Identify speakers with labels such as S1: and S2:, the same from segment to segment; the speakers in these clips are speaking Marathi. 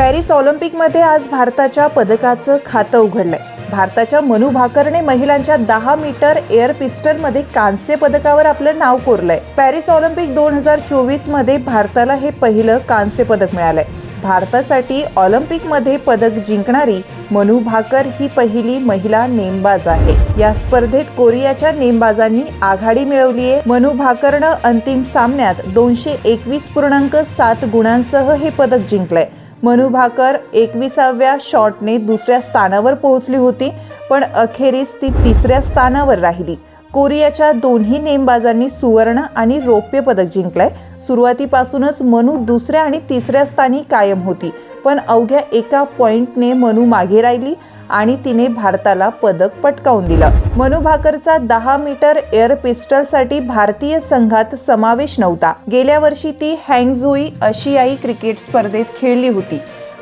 S1: पॅरिस ऑलिम्पिकमध्ये आज भारताच्या पदकाचं खातं उघडलंय. भारताच्या मनू भाकरने महिलांच्या दहा मीटर एअर पिस्टलमध्ये कांस्य पदकावर आपलं नाव कोरलंय. पॅरिस ऑलिम्पिक दोन हजार चोवीसमध्ये भारताला हे पहिलं कांस्य पदक मिळालंय. भारतासाठी ऑलिम्पिकमध्ये पदक जिंकणारी मनू भाकर ही पहिली महिला नेमबाज आहे. या स्पर्धेत कोरियाच्या नेमबाजांनी आघाडी मिळवली आहे मनू भाकरनं अंतिम सामन्यात दोनशे एकवीस पूर्णांक सात गुणांसह हे पदक जिंकलंय. मनु भाकर एकविसाव्या शॉटने दुसऱ्या स्थानावर पोहोचली होती पण अखेरीस ती तिसऱ्या स्थानावर राहिली. कोरियाच्या दोन्ही नेमबाजांनी सुवर्ण आणि रौप्य पदक जिंकलंय. सुरुवातीपासूनच मनू दुसऱ्या आणि तिसऱ्या स्थानी कायम होती. पण अवघ्या एका पॉइंटने मनू मागे राहिली आणि तिने भारताला पदक पटकावून दिलं. मनू भाकरचा दहा मीटर एअर पिस्टलसाठी भारतीय संघात समावेश नव्हता. गेल्या वर्षी ती हँगझुई आशियाई क्रिकेट स्पर्धेत खेळली होती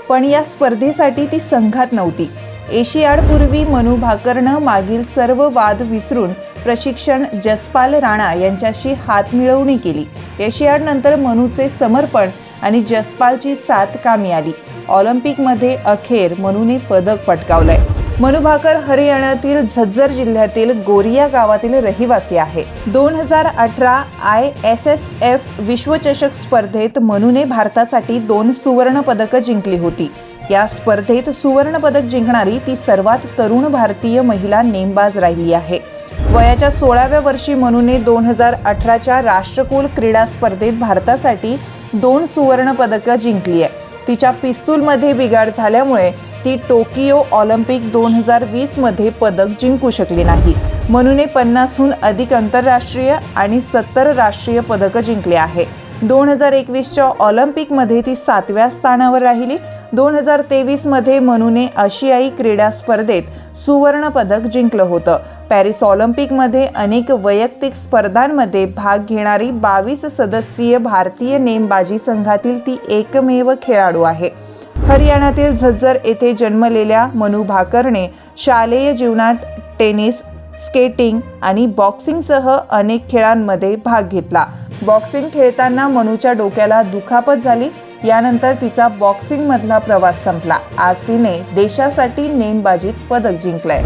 S1: पण या स्पर्धेसाठी ती संघात नव्हती. एशियाडपूर्वी मनू भाकरनं मागील सर्व वाद विसरून प्रशिक्षण जसपाल राणा यांच्याशी हातमिळवणी केली. एशियाडनंतर मनूचे समर्पण आणि जसपालची साथ कामी आली. ऑलिम्पिकमध्ये अखेर मनूने पदक पटकावलंय. मनुभाकर हरियाणातील झज्जर जिल्ह्यातील गोरिया गावातील रहिवासी आहे. दोन हजार अठरा आय एस एस एफ विश्वचषक स्पर्धेत मनूने भारतासाठी दोन सुवर्ण पदकं जिंकली होती. या स्पर्धेत सुवर्ण पदक जिंकणारी ती सर्वात तरुण भारतीय महिला नेमबाज राहिली आहे. वयाच्या सोळाव्या वर्षी मनूने दोन हजार अठराच्या राष्ट्रकुल क्रीडा स्पर्धेत भारतासाठी दोन सुवर्ण पदकं जिंकली आहे. तिच्या पिस्तूलमध्ये बिघाड झाल्यामुळे ती टोकियो ऑलिम्पिक दोन हजार वीसमध्ये पदक जिंकू शकली नाही. म्हणून पन्नासहून अधिक आंतरराष्ट्रीय आणि सत्तर राष्ट्रीय पदकं जिंकली आहे. दोन हजार एकवीसच्या ऑलिम्पिकमध्ये ती सातव्या स्थानावर राहिली. दोन हजार तेवीसमध्ये मनूने आशियाई क्रीडा स्पर्धेत सुवर्ण पदक जिंकलं होतं. पॅरिस ऑलिम्पिकमध्ये अनेक वैयक्तिक स्पर्धांमध्ये भाग घेणारी बावीस सदस्यीय भारतीय नेमबाजी संघातील ती एकमेव खेळाडू आहे. हरियाणातील झज्जर येथे जन्मलेल्या मनू भाकरने शालेय जीवनात टेनिस स्केटिंग आणि बॉक्सिंगसह अनेक खेळांमध्ये भाग घेतला. बॉक्सिंग खेळताना मनूच्या डोक्याला दुखापत झाली. यानंतर तिचा बॉक्सिंगमधला प्रवास संपला. आज तिने देशासाठी नेमबाजीत पदक जिंकलंय.